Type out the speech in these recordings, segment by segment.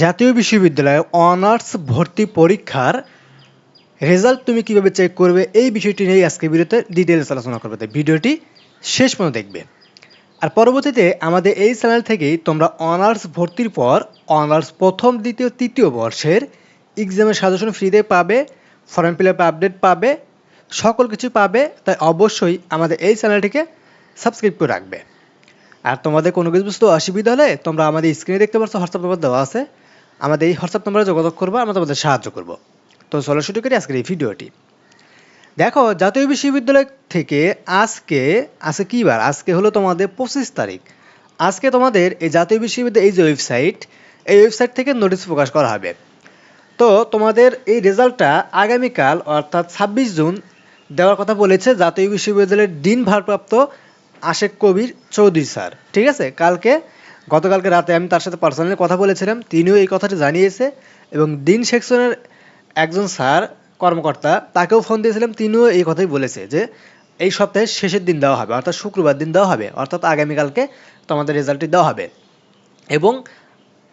জাতীয় বিশ্ববিদ্যালয়ে অনার্স ভর্তি পরীক্ষার রেজাল্ট তুমি কীভাবে চেক করবে, এই বিষয়টি নিয়ে আজকে ভিডিওতে ডিটেলস আলোচনা করবে। তাই ভিডিওটি শেষ পর্যন্ত দেখবে। আর পরবর্তীতে আমাদের এই চ্যানেল থেকেই তোমরা অনার্স ভর্তির পর, অনার্স প্রথম, দ্বিতীয়, তৃতীয় বর্ষের এক্সামের সাজেশন ফ্রিতে পাবে ফর্ম ফিল আপ আপডেট পাবে, সকল কিছু পাবে, তাই অবশ্যই আমাদের এই চ্যানেলটিকে সাবস্ক্রাইব করে রাখবে। আর তোমাদের কোনো কিছু বুঝতে অসুবিধা হলে তোমরা আমাদের স্ক্রিনে দেখতে পাচ্ছ হোয়াটসঅ্যাপ নাম্বার দেওয়া আছে। আমাদের এই হোয়াটসঅ্যাপ নাম্বারে যোগাযোগ করব, আমরা তোমাদের সাহায্য করব। তো চলো শুরু করি আজকের এই ভিডিওটি। দেখো, জাতীয় বিশ্ববিদ্যালয় থেকে আজকে আজকে কী বার? আজকে হলো তোমাদের পঁচিশ তারিখ। আজকে তোমাদের এই জাতীয় বিশ্ববিদ্যালয়, এই যে ওয়েবসাইট এই ওয়েবসাইট থেকে নোটিশ প্রকাশ করা হবে। তো তোমাদের এই রেজাল্টটা আগামীকাল, অর্থাৎ ছাব্বিশ জুন, দেওয়ার কথা বলেছে জাতীয় বিশ্ববিদ্যালয়ের দিন ভারপ্রাপ্ত আশেক কবির চৌধুরী স্যার। ঠিক আছে? কালকে গতকালকে রাতে আমি তার সাথে পার্সোনালি কথা বলেছিলাম। তিনিও এই কথাটি জানিয়েছে এবং দিন সেকশনের একজন স্যার, কর্মকর্তা, তাকেও ফোন দিয়েছিলাম। তিনিও এই কথাই বলেছে যে এই সপ্তাহের শেষের দিন দেওয়া হবে, অর্থাৎ শুক্রবার দিন দেওয়া হবে, অর্থাৎ আগামীকালকে তোমাদের রেজাল্টটি দেওয়া হবে। এবং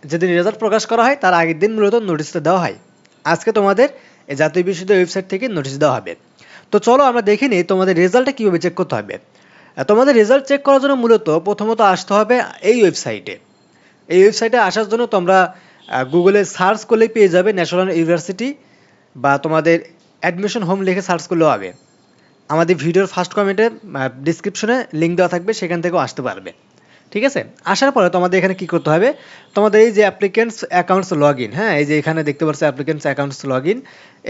যেদিন রেজাল্ট প্রকাশ করা হয়, তার আগের দিন মূলত নোটিশটা দেওয়া হয়। আজকে তোমাদের এই জাতীয় বিশ্ববিদ্যালয় ওয়েবসাইট থেকে নোটিশ দেওয়া হবে। তো চলো আমরা দেখে নিই তোমাদের রেজাল্টটা কীভাবে চেক করতে হবে। তোমাদের রেজাল্ট চেক করার জন্য মূলত প্রথমত আসতে হবে এই ওয়েবসাইটে এই ওয়েবসাইটে আসার জন্য তোমরা গুগলে সার্চ করলেই পেয়ে যাবে ন্যাশনাল ইউনিভার্সিটি বা তোমাদের অ্যাডমিশন হোম লিখে সার্চ করলেও হবে। আমাদের ভিডিওর ফার্স্ট কমেন্টে ডিসক্রিপশনে লিঙ্ক দেওয়া থাকবে, সেখান থেকেও আসতে পারবে। ঠিক আছে? আসার পরে তোমাদের এখানে কি করতে হবে? তোমাদের এই যে অ্যাপ্লিকেন্টস অ্যাকাউন্টস লগ ইন হ্যাঁ এই যে এখানে দেখতে পারছ অ্যাপ্লিকেন্টস অ্যাকাউন্টস লগ ইন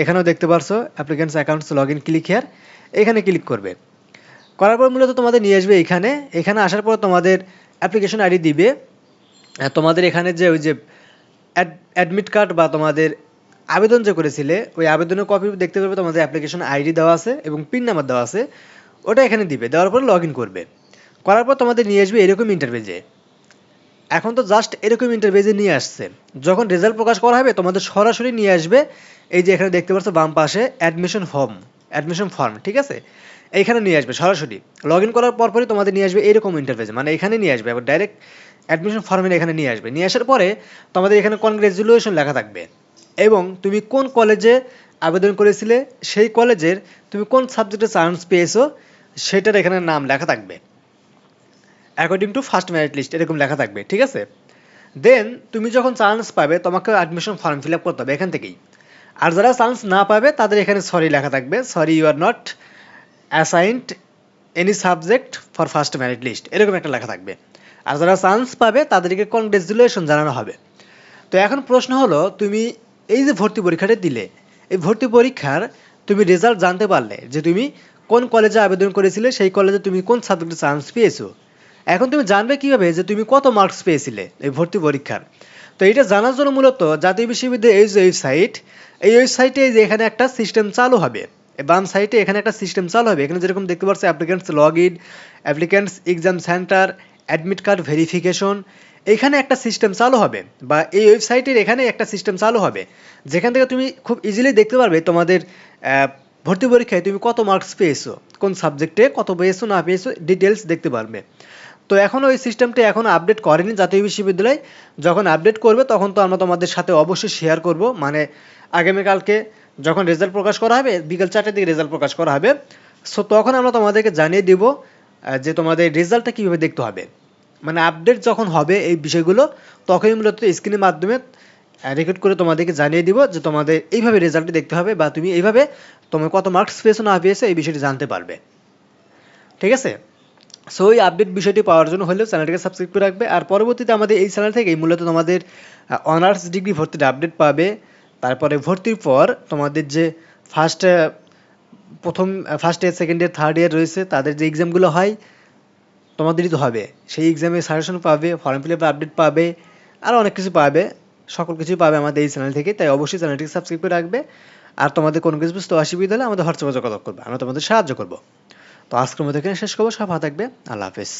এখানেও দেখতে পারছ applicants accounts log in click here এখানে ক্লিক করবে। করার পর মূলত তোমাদের নিয়ে আসবে এখানে। এখানে আসার পর তোমাদের অ্যাপ্লিকেশন আইডি দিবে। তোমাদের এখানে যে ওই যে অ্যাডমিট কার্ড বা তোমাদের আবেদন যে করেছিলে, ওই আবেদনের কপি দেখতে পারবে তোমাদের অ্যাপ্লিকেশন আইডি দেওয়া আছে এবং পিন নাম্বার দেওয়া আছে। ওটা এখানে দিবে। দেওয়ার পর লগ করবে। করার পর তোমাদের নিয়ে আসবে এরকম ইন্টারভেজে এখন তো জাস্ট এরকম ইন্টারভেজে নিয়ে আসছে। যখন রেজাল্ট প্রকাশ করা হবে, তোমাদের সরাসরি নিয়ে আসবে। এই যে এখানে দেখতে পাচ্ছ বাম পাশে অ্যাডমিশন ফর্ম অ্যাডমিশন ফর্ম ঠিক আছে? এইখানে নিয়ে আসবে, সরাসরি। লগ ইন করার পরপরই তোমাদের নিয়ে আসবে এরকম ইন্টারভেজে মানে এখানে নিয়ে আসবে, আবার ডাইরেক্ট অ্যাডমিশন ফর্মে এখানে নিয়ে আসবে। নিয়ে আসার পরে তোমাদের এখানে কনগ্রেচুলেশন লেখা থাকবে। এবং তুমি কোন কলেজে আবেদন করেছিলে, সেই কলেজের তুমি কোন সাবজেক্টে চান্স পেয়েছ, সেটার এখানে নাম লেখা থাকবে। According to first merit list এরকম লেখা থাকবে, ঠিক আছে? দেন তুমি যখন চান্স পাবে, তোমাকে অ্যাডমিশন ফর্ম ফিল আপ করতে হবে এখান থেকেই। আর যারা চান্স না পাবে, তাদের এখানে সরি লেখা থাকবে। Sorry you are not assigned any subject for first merit list এরকম একটা লেখা থাকবে। আর যারা চান্স পাবে, তাদেরকে কনগ্রেচুলেশন জানানো হবে। তো এখন প্রশ্ন হলো, তুমি এই যে ভর্তি পরীক্ষাটা দিলে, এই ভর্তি পরীক্ষার তুমি রেজাল্ট জানতে পারলে যে তুমি কোন কলেজে আবেদন করেছিলে, সেই কলেজে তুমি কোন সাবজেক্টে চান্স পেয়েছ? এখন তুমি জানবে কীভাবে যে তুমি কত মার্কস পেয়েছিলে এই ভর্তি পরীক্ষার। তো এটা জানার জন্য মূলত জাতীয় বিশ্ববিদ্যালয়ের এই যে ওয়েবসাইট এই ওয়েবসাইটে যে এখানে একটা সিস্টেম চালু হবে বাম সাইটে এখানে একটা সিস্টেম চালু হবে। এখানে যেরকম দেখতে পাচ্ছ applicants log in applicants exam centre admit card verification এখানে একটা সিস্টেম চালু হবে বা এই ওয়েবসাইটের এখানে একটা সিস্টেম চালু হবে, যেখান থেকে তুমি খুব ইজিলি দেখতে পারবে তোমাদের ভর্তি পরীক্ষায় তুমি কত মার্কস পেয়েছ, কোন সাবজেক্টে কত পেয়েছ, না পেয়েছ ডিটেলস দেখতে পারবে। তো এখন ওই সিস্টেমটি এখন আপডেট করেনি জাতীয় বিশ্ববিদ্যালয়। যখন আপডেট করবে, তখন তো আমরা তোমাদের সাথে অবশ্যই শেয়ার করব। মানে আগামীকালকে যখন রেজাল্ট প্রকাশ করা হবে, বিকেল চারটের দিকে রেজাল্ট প্রকাশ করা হবে। সো তখন আমরা তোমাদেরকে জানিয়ে দিব যে তোমাদের রেজাল্টটা কীভাবে দেখতে হবে। মানে আপডেট যখন হবে এই বিষয়গুলো, তখনই মূলত স্ক্রিনের মাধ্যমে রেকর্ড করে তোমাদেরকে জানিয়ে দিব যে তোমাদের এইভাবে রেজাল্টটি দেখতে হবে বা তুমি এইভাবে তোমার কত মার্কস পেয়েছ না পেয়েছ এই বিষয়টি জানতে পারবে। ঠিক আছে? সো এই আপডেট বিষয়টি পাওয়ার জন্য হলেও চ্যানেলটিকে সাবস্ক্রাইব করে রাখবে। আর পরবর্তীতে আমাদের এই চ্যানেল থেকেই মূলত তোমাদের অনার্স ডিগ্রি ভর্তির আপডেট পাবে। তারপরে ভর্তির পর তোমাদের যে ফার্স্ট প্রথম first year second year third year রয়েছে, তাদের যে এক্সামগুলো হয়, তোমাদেরই তো হবে। সেই এক্সামে সাজেশন পাবে ফর্ম ফিল আপ আপডেট পাবে, আর অনেক কিছু পাবে। সকল কিছুই পাবে আমাদের এই চ্যানেল থেকে, তাই অবশ্যই চ্যানেলটিকে সাবস্ক্রাইব করে রাখবে। আর তোমাদের কোনো কিছু বুঝতে অসুবিধা হলে আমাদের হোয়াটসঅ্যাপে যোগাযোগ করবে, আমরা তোমাদের সাহায্য করব। তো আজকের মতো এখানে শেষ করব। সব ভালো থাকবে। আল্লাহ হাফেজ।